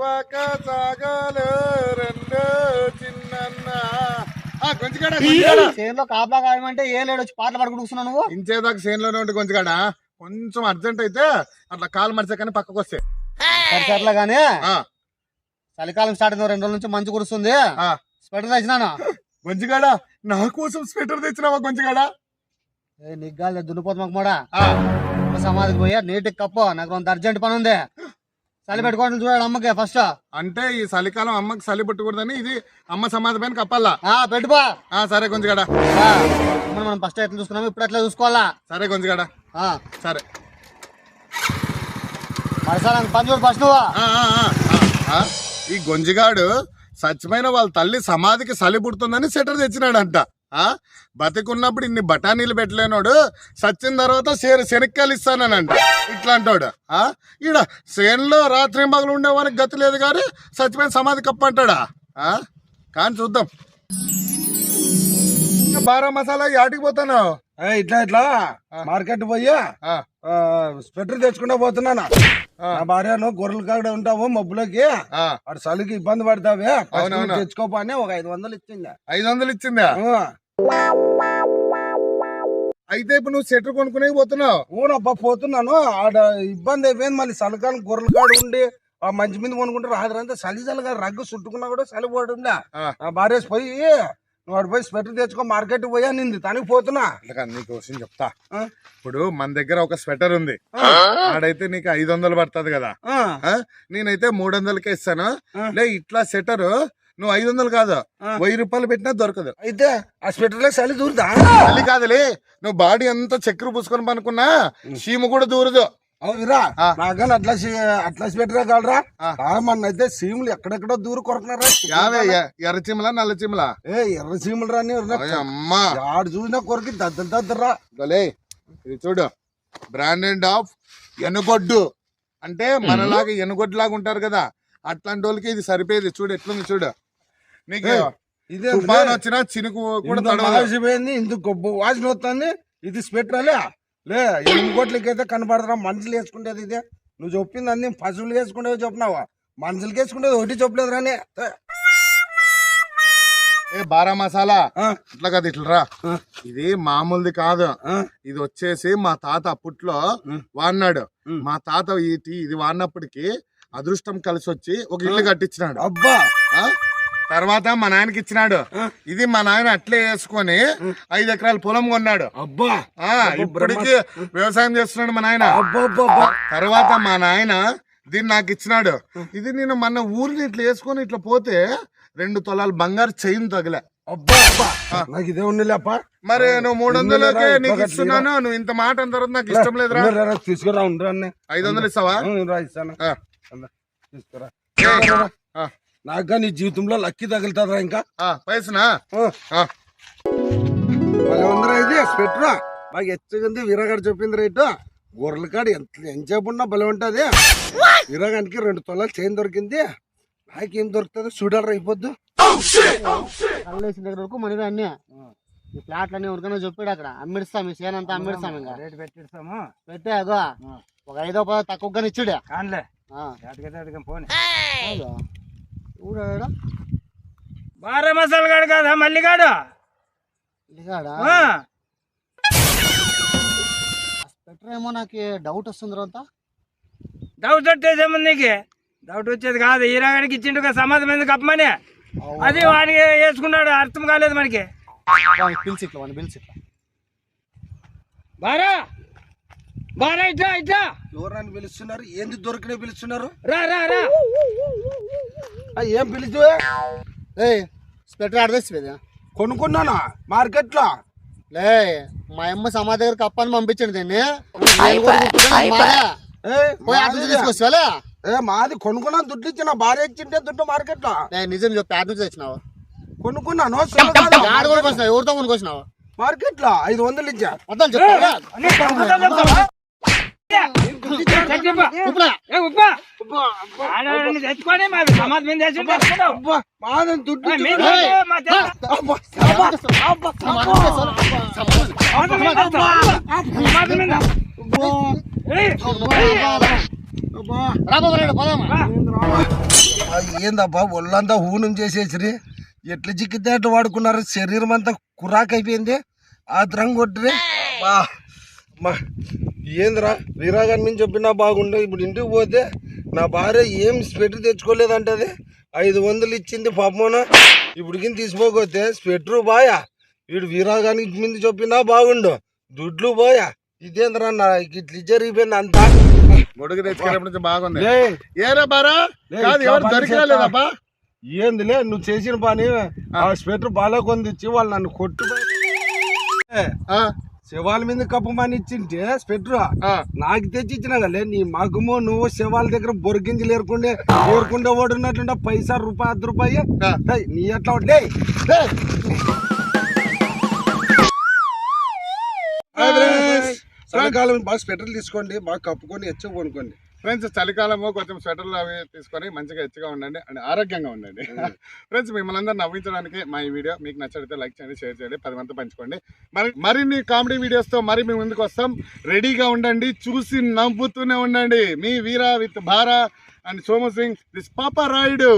గడువాక సాగాలు రెండు చిన్న కొంచెం చేనులో కాపలా కాయమంటే ఏ లేడు వచ్చి పాటలు పాడుకుంటూ కూర్చున్నావు నువ్వు? ఇంచేదాకా చేనులోనే ఉంటే కాడ కొంచెం అర్జెంట్ అయితే అట్లా కాలు మడిచే కానీ పక్కకు వస్తే సరే సర్లే కానీ ఆ, చలికాలం స్టార్ట్ అయింది రెండు రోజుల నుంచి మంచు కురుస్తుంది. ఆ. స్వెటర్ తెచ్చినాను? కొంచెగాడ నా కోసం స్వెటర్ తెచ్చినావా కొంచెగాడ ఏ నిగ్గాలి దున్నిపోతు మాకు ఆ, సమాధికి పోయా నీటికి కప్పు నాకు కొంత అర్జెంట్ పని ఉంది. చలి పెట్టుకోవడం చూడాలి అమ్మకి ఫస్ట్ అంటే ఈ చలికాలం అమ్మకి చలి పట్టకూడదని ఇది అమ్మ సమాధి పైన కప్పాలా పెట్టుపో ఆ సరే ఆ, అమ్మని మనం ఫస్ట్ ఎట్లా చూసుకున్నాము ఇప్పుడు ఎట్లా చూసుకోవాలా? సరే కొంచెగాడ ఆ, సరే. ఫస్ట్ ఈ గొంజిగాడు సత్యమైన వాళ్ళ తల్లి సమాధికి చలి పుడుతుందని సెటర్ తెచ్చినాడంట. బతికున్నప్పుడు ఇన్ని బఠానీలు పెట్టలేనోడు సచ్చిన తర్వాత శని శనక్కాయలు ఇస్తానంట ఇట్లాంటోడు ఆ? ఈడ చేనులో రాత్రి మగలు ఉండేవానికి గతి లేదు కానీ సత్యమైన సమాధి కప్ప అంటాడా? ఆ? కానీ చూద్దాం. బారా మసాలా యాటికి పోతున్నావు? ఏ, ఇట్లా ఇట్లా. మార్కెట్ పోయి స్వెటర్ తెచ్చుకుంటా పోతున్నాను? నా భార్యను గొర్రెల కాడ ఉంటావు మబ్బులోకి. అటు చలికి ఇబ్బంది పడతావే. నువ్వు తెచ్చుకోపా అని ఒక ఐదు వందలు ఇచ్చింది. ఐదు వందలు ఇచ్చిందా? అయితే ఇప్పుడు నువ్వు సెటర్ కొనుక్కునే పోతున్నావు? ఊనబ్బా పోతున్నాను. ఆడ ఇబ్బంది అయిపోయింది. మళ్ళీ చలికాలం గొర్రెల కాడ ఉండి ఆ మంచి మీద కొనుక్కుంటే రాత్రంతా చలి చలిగా రగ్గు చుట్టుకున్నా కూడా చలి పడుందా ఆ. నా భార్య పోయి నువ్వు అటు పోయి స్వెటర్ తెచ్చుకో మార్కెట్ పోయా నింది తనకి పోతున్నా. నీకు విషయం చెప్తా? ఇప్పుడు మన దగ్గర ఒక స్వెటర్ ఉంది. ఆడైతే నీకు ఐదు వందలు పడుతుంది కదా? నేనైతే మూడు వందలకే ఇస్తాను. లే ఇట్లా స్వెటర్ నువ్వు ఐదు వందలు కాదు. వెయ్యి రూపాయలు పెట్టినా దొరకదు. అయితే ఆ స్వెటర్లో చలి దూరుదా? అది కాదులే. నువ్వు బాడీ అంతా చక్కెర పూసుకొని పనుకున్నా చీమ కూడా దూరదు. అవునురా ఆ. నాకని అట్లా అట్లా స్వెటర్ కాలరా ఆ. మన అయితే సీములు ఎక్కడెక్కడో దూరు కొడుతున్నారా? యావే ఎర్ర చీమలా నల్ల చీమలా? ఏ ఎర్ర సీములు రాని అమ్మా. ఆడు చూసినా కొరికి దద్దరు దద్దరా? గలే ఇది చూడు. బ్రాండెడ్ ఆఫ్ ఎనుగొడ్డు. అంటే మనలాగా ఎనుగొడ్డు లాగా ఉంటారు కదా. అట్లాంటి వాళ్ళకి ఇది సరిపోయేది. చూడు ఎట్లుంది చూడు. ఇదే తుఫాన్ వచ్చినా చినుకు కూడా ఇందుకు గొప్ప వాసన వస్తుంది ఇది స్వెటర్లే లే. ఎనిమిది కోట్లకైతే కనపడదురా మనుషులు వేసుకుంటేది ఇదే. నువ్వు చెప్పింది అన్ని పశువులు వేసుకుంటే చెప్పినావా మనుషులకి వేసుకుంటేది ఒకటి చెప్పలేదు రాని ఏ. బారా మసాలా? ఇట్లా కాదు ఇట్లా రా. ఇది మామూలుది కాదు. ఇది వచ్చేసి మా తాత అప్పట్లో వాడినాడు. మా తాత ఇది వాడినప్పటికి అదృష్టం కలిసి వచ్చి ఒక ఇల్లు కట్టించినాడు. అబ్బా? తర్వాత మా నాయనకి ఇచ్చినాడు. ఇది మా నాయన అట్లే వేసుకొని ఐదు ఎకరాల పొలం కొన్నాడు. అబ్బా! ఆ ఇప్పటికి వ్యవసాయం చేస్తున్నాడు మా నాయన. తర్వాత మా నాయన దీన్ని నాకు ఇచ్చినాడు. ఇది నేను మన ఊరిని ఇట్లా వేసుకొని ఇట్లా పోతే రెండు తొలాలు బంగారు చైన్ తగిలే. అబ్బా అబ్బా! నాకు ఇదే ఉండలేపా మరి నువ్వు మూడు వందలకే? నీకు? ఇస్తున్నాను. నువ్వు ఇంత మాట తర్వాత నాకు ఇష్టం లేదురా. తీసుకురా ఉండరా. ఐదు వందలు ఇస్తావా? ఇస్తాను. తీసుకురా. ఆ, నాగా నీ జీవితంలో లక్కీ తగులుతుందా ఇంకా. ఆ, పైసనా? ఉందిరా ఇది స్వెటరా? బాగా ఎచ్చగింది వీరగాడు చెప్పింది రేటు? గొర్రెల కాడ ఎంత ఎంచేపు ఉన్నా భలే ఉంటది. వీరగానికి రెండు తొలాలు చైన్ దొరికింది. నాకేం దొరుకుతుంది చూడరా అయిపోద్దు కళ్ళు వేసిన దగ్గర వరకు మనవి అన్ని. ఈ ప్లాట్లు అన్ని ఎవరికైనా చెప్పాడు అక్కడ. అమ్మిడిస్తాం ఈ సేన్ అంతా అమ్మిడిస్తాం ఇంకా. రేటు పెట్టిస్తాము. పెట్టే అగో ఒక ఐదో పదో తక్కువగానే ఇచ్చాడు. కానిలే. చూడాడా? బారా మసాలా గాడు కాదా? మల్లిగాడు పెట్టర్ ఏమో నాకు డౌట్ వస్తుంది రోజంతా డౌట్ వచ్చేసేమో నీకు? డౌట్ వచ్చేది కాదు. ఈ రకానికి ఇచ్చిండు కదా సమాధం ఎందుకు అప్పమని? అది వాడికి వేసుకున్నాడు అర్థం కాలేదు మనకి. పిలిచి ఇట్లా వాడిని పిలిచి ఇట్లా. బారా? బారా ఇట్లా పిలుస్తున్నారు? ఏంది దొరికిన పిలుస్తున్నారు? రా రా రా. ఆ, ఏం పిలుచు ఏయ్ స్పెటర్ ఆడదేసి కొనుక్కున్నానా? మార్కెట్లో లే మా అమ్మ సమాధి దగ్గర కప్పని పంపించండి దీన్ని. నేను కూడా గుర్తుపెట్టుకుని మాదే. పోయి ఆటో తీసుకొచ్చావా ఏ మాది కొనుక్కున్నా దుడ్డు ఇచ్చిన భార్య ఇచ్చింటే దుడ్డు మార్కెట్లో నేను నిజం చెప్పి నుంచి తెచ్చినావు? కొనుక్కున్నాను ఆడ కూడా కొనుకొచ్చినావు ఎవరితో లో ఐదు వందలు ఇచ్చా. చెప్తావా చెప్తావా? మాది దుడ్డు. ఏందబ్బా ఒళ్ళంతా హూనం చేసేసిరి. ఎట్లా చిక్కితే అట్లా వాడుకున్నారు? శరీరం అంతా కురాక్ అయిపోయింది ఆ ద్రంగ్ కొట్టిరి బా మా ఏందిరా? వీరాగాని మీద చెప్పినా బాగుండే. ఇప్పుడు ఇంటికి పోతే నా భార్య ఏం స్వెటర్ తెచ్చుకోలేదంటది ఐదు వందలు ఇచ్చింది పాపమోన. ఇప్పటికి తీసుకోకపోతే స్వెటర్ బాయా. వీడు వీరాగాని మీద చెప్పినా బాగుండు. దుడ్లు పోయా ఇదేంద్రా నా ఇట్లా జరిగిపోయింది అంతా? గొడుగు తెచ్చుకున్నప్పటి నుంచి బాగుంది. ఏరా బారా? కాదు ఎవరు దొరికిరాలేదబ్బా ఏందిలే నువ్వు చేసిన పని ఆ స్వెటర్ బాగా ఇచ్చి వాళ్ళు నన్ను కొట్టు. శవాల మీద కప్పమని ఇచ్చింటే స్వెటర్ ఆ. నాకు తెచ్చి ఇచ్చిన నీ మగమో నువ్వు శవాల దగ్గర బొరిగింజలు ఏరుకుండే ఏరుకుండే ఓడినట్టుండే పైసా రూపాయి అర్ధ రూపాయి. నీ ఎట్లా ఉంటే చలికాలం బాగా స్వెటర్ తీసుకోండి బాగా కప్పుకొని ఎచ్చ కొనుక్కోండి ఫ్రెండ్స్ చలికాలము కొంచెం స్వెటర్లు అవి తీసుకొని మంచిగా హెచ్చుగా ఉండండి అండ్ ఆరోగ్యంగా ఉండండి. ఫ్రెండ్స్ మిమ్మల్ని అందరూ నవ్వించడానికి మా ఈ వీడియో మీకు నచ్చితే లైక్ చేయండి షేర్ చేయండి పది మంది పంచుకోండి. మరి మరిన్ని కామెడీ వీడియోస్తో మరి మీ ముందుకు వస్తాం. రెడీగా ఉండండి చూసి నవ్వుతూనే ఉండండి. మీ Veera with Bhara and Somu Singh this పాప రాయుడు.